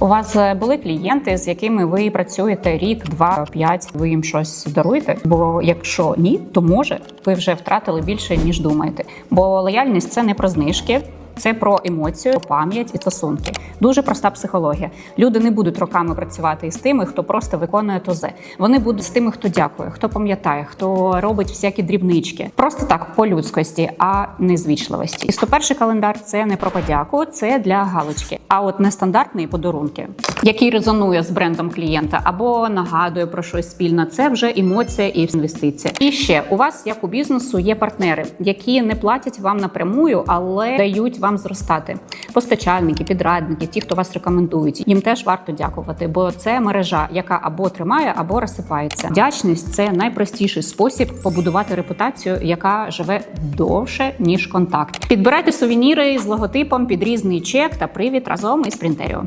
У вас е, були клієнти, з якими ви працюєте рік, два, п'ять. Ви їм щось даруєте? Бо якщо ні, то може ви вже втратили більше ніж думаєте. Бо лояльність це не про знижки. Це про емоцію, пам'ять і стосунки. Дуже проста психологія. Люди не будуть роками працювати із тими, хто просто виконує тозе. Вони будуть з тими, хто дякує, хто пам'ятає, хто робить всякі дрібнички. Просто так по людськості, а не звічливості. І 101 календар це не про подяку, це для галочки. А от нестандартні подарунки, який резонує з брендом клієнта або нагадує про щось спільне, це вже емоція і інвестиція. І ще у вас, як у бізнесу, є партнери, які не платять вам напрямую, але дають вам зростати. Постачальники, підрадники, ті, хто вас рекомендують, їм теж варто дякувати, бо це мережа, яка або тримає, або розсипається. Вдячність це найпростіший спосіб побудувати репутацію, яка живе довше ніж контакт. Підбирайте сувеніри з логотипом під різний чек та привід разом із принтеріо.